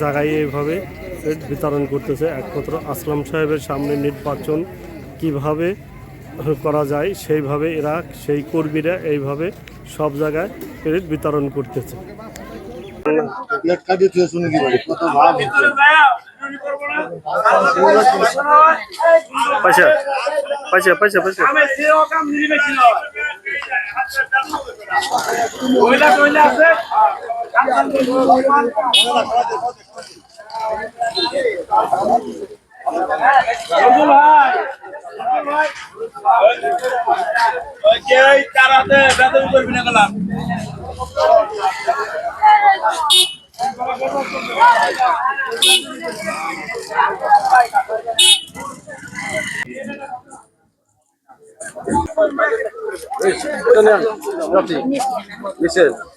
জায়গায় এইভাবে বিতরণ করতেছে। একমাত্র আসলাম সাহেবের সামনে নির্বাচন কীভাবে করা যায় সেইভাবে এরা সেই কর্মীরা এইভাবে সব জায়গায় বিতরণ করতেছে। পয়সা পয়সা পয়সা পয়সা। তারাতে বেতন করবি না গেলাম করে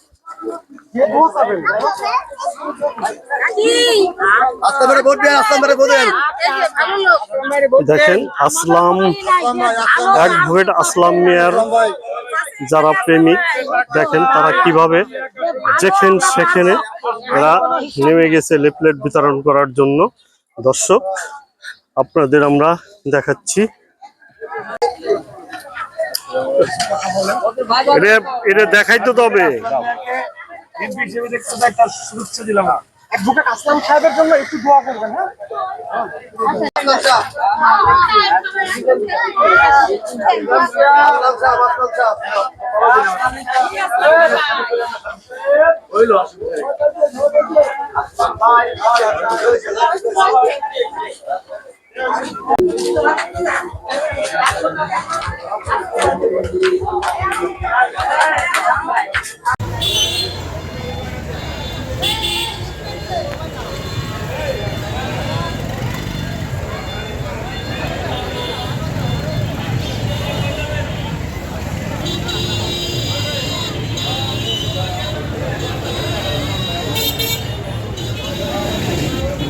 দেখেন, আসলাম অ্যাডভোকেট আসলাম মিয়ার যারা প্রেমিক, দেখেন তারা কীভাবে যেখান সেখানে এরা নেমে গেছে লিফলেট বিতরণ করার জন্য। দর্শক, আপনাদের আমরা দেখাচ্ছি। এটা এটা দেখাইতে তবে। অ্যাডভোকেট আসলাম সাহেবের জন্য একটু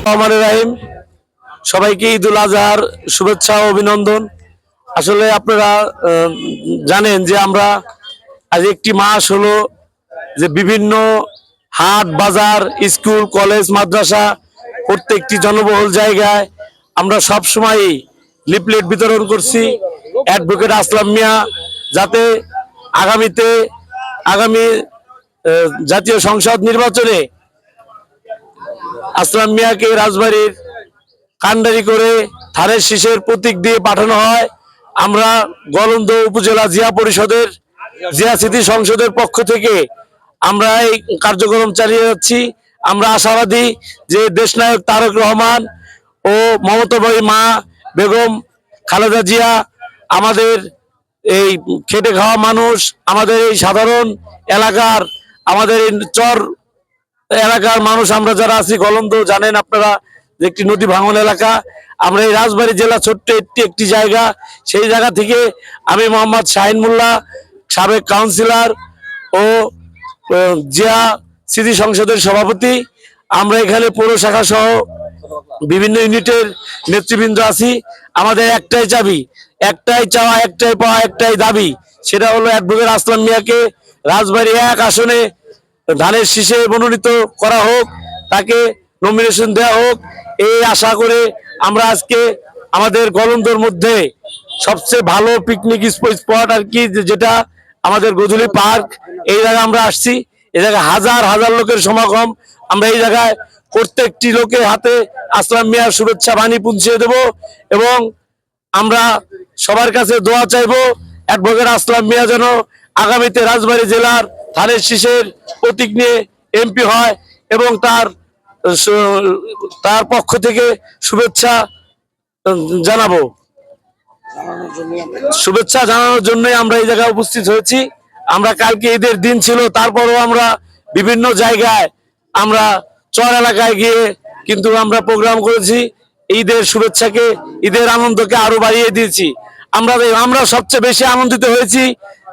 রহমান রাহিম সবাইকে ঈদুল আজহার শুভেচ্ছা ও অভিনন্দন। আসলে আপনারা জানেন যে আমরা আজ একটি মাস হলো যে বিভিন্ন হাট, বাজার, স্কুল, কলেজ, মাদ্রাসা প্রত্যেকটি জনবহুল জায়গায় আমরা সব সময় লিফলেট বিতরণ করছি। অ্যাডভোকেট আসলাম মিয়া, যাতে আগামীতে আগামী জাতীয় সংসদ নির্বাচনে আসলাম মিয়াকে রাজবাড়ির কান্ডারি করে থানের শীষের প্রতীক দিয়ে পাঠানো হয়। আমরা গলন্দ উপজেলা জিয়া পরিষদের, জিয়া স্মৃতি সংসদের পক্ষ থেকে আমরা এই কার্যক্রম চালিয়ে যাচ্ছি। আমরা আশাবাদী যে দেশনায়ক তারক রহমান ও মমতাবাহী মা বেগম খালেদা জিয়া আমাদের এই খেটে খাওয়া মানুষ, আমাদের এই সাধারণ এলাকার, আমাদের এই চর এলাকার মানুষ আমরা যারা আছি, গলন্দ জানেন আপনারা একটি নদী ভাঙন এলাকা, আমরা এই রাজবাড়ী জেলা ছোট্ট একটি একটি জায়গা। সেই জায়গা থেকে আমি মোহাম্মদ শাহিন মোল্লা, সাবেক কাউন্সিলর ও জিয়া স্মৃতি সংসদের সভাপতি। আমরা এখানে পৌর শাখা সহ বিভিন্ন ইউনিটের নেতৃবৃন্দ আছি। আমাদের একটাই চাবি, একটাই চাওয়া, একটাই পাওয়া, একটাই দাবি। সেটা হলো অ্যাডভোকেট আসলাম মিয়াকে রাজবাড়ী এক আসনে ধানের শীষে মনোনীত করা হোক, তাকে নমিনেশন দেওয়া হোক। এই আশা করে আমরা আজকে আমাদের গলন্দর মধ্যে সবচেয়ে ভালো পিকনিক স্পট আর কি যেটা আমাদের গধুলি পার্ক, এই জায়গায় আমরা আসছি। এই জায়গায় হাজার হাজার লোকের সমাগম। আমরা এই জায়গায় প্রত্যেকটি লোকের হাতে আসলাম মিয়ার শুভেচ্ছা, বাণী পৌঁছে দেব এবং আমরা সবার কাছে দোয়া চাইব অ্যাডভোকেট আসলাম মিয়া যেন আগামীতে রাজবাড়ী জেলার ধানের শীষের প্রতীক নিয়ে এমপি হয় এবং তার তার পক্ষ থেকে শুভেচ্ছা জানাব। শুভেচ্ছা জানানোর জন্যই আমরা এই জায়গায় উপস্থিত হয়েছি। আমরা কালকে ঈদের দিন ছিল, তারপরও আমরা বিভিন্ন জায়গায় আমরা চর এলাকায় গিয়ে কিন্তু আমরা প্রোগ্রাম করেছি। ঈদের শুভেচ্ছাকে, ঈদের আনন্দকে আরও বাড়িয়ে দিয়েছি। আমরা আমরা সবচেয়ে বেশি আনন্দিত হয়েছি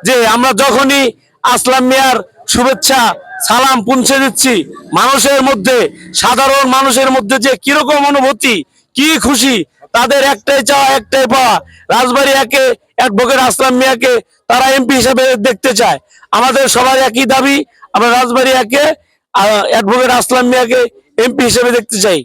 যে আমরা যখনই আসলাম মিয়ার শুভেচ্ছা, সালাম পৌঁছে দিচ্ছি। মানুষের মধ্যে, সাধারণ মানুষের মধ্যে যে কীরকম অনুভূতি, কি খুশি, তাদের একটাই চাওয়া, একটাই পাওয়া। রাজবাড়ী একে অ্যাডভোকেট আসলাম মিয়াকে, তারা এমপি হিসেবে দেখতে চায়। আমাদের সবার একই দাবি, আমরা রাজবাড়ী একে অ্যাডভোকেট আসলাম মিয়াকে এমপি হিসেবে দেখতে চাই।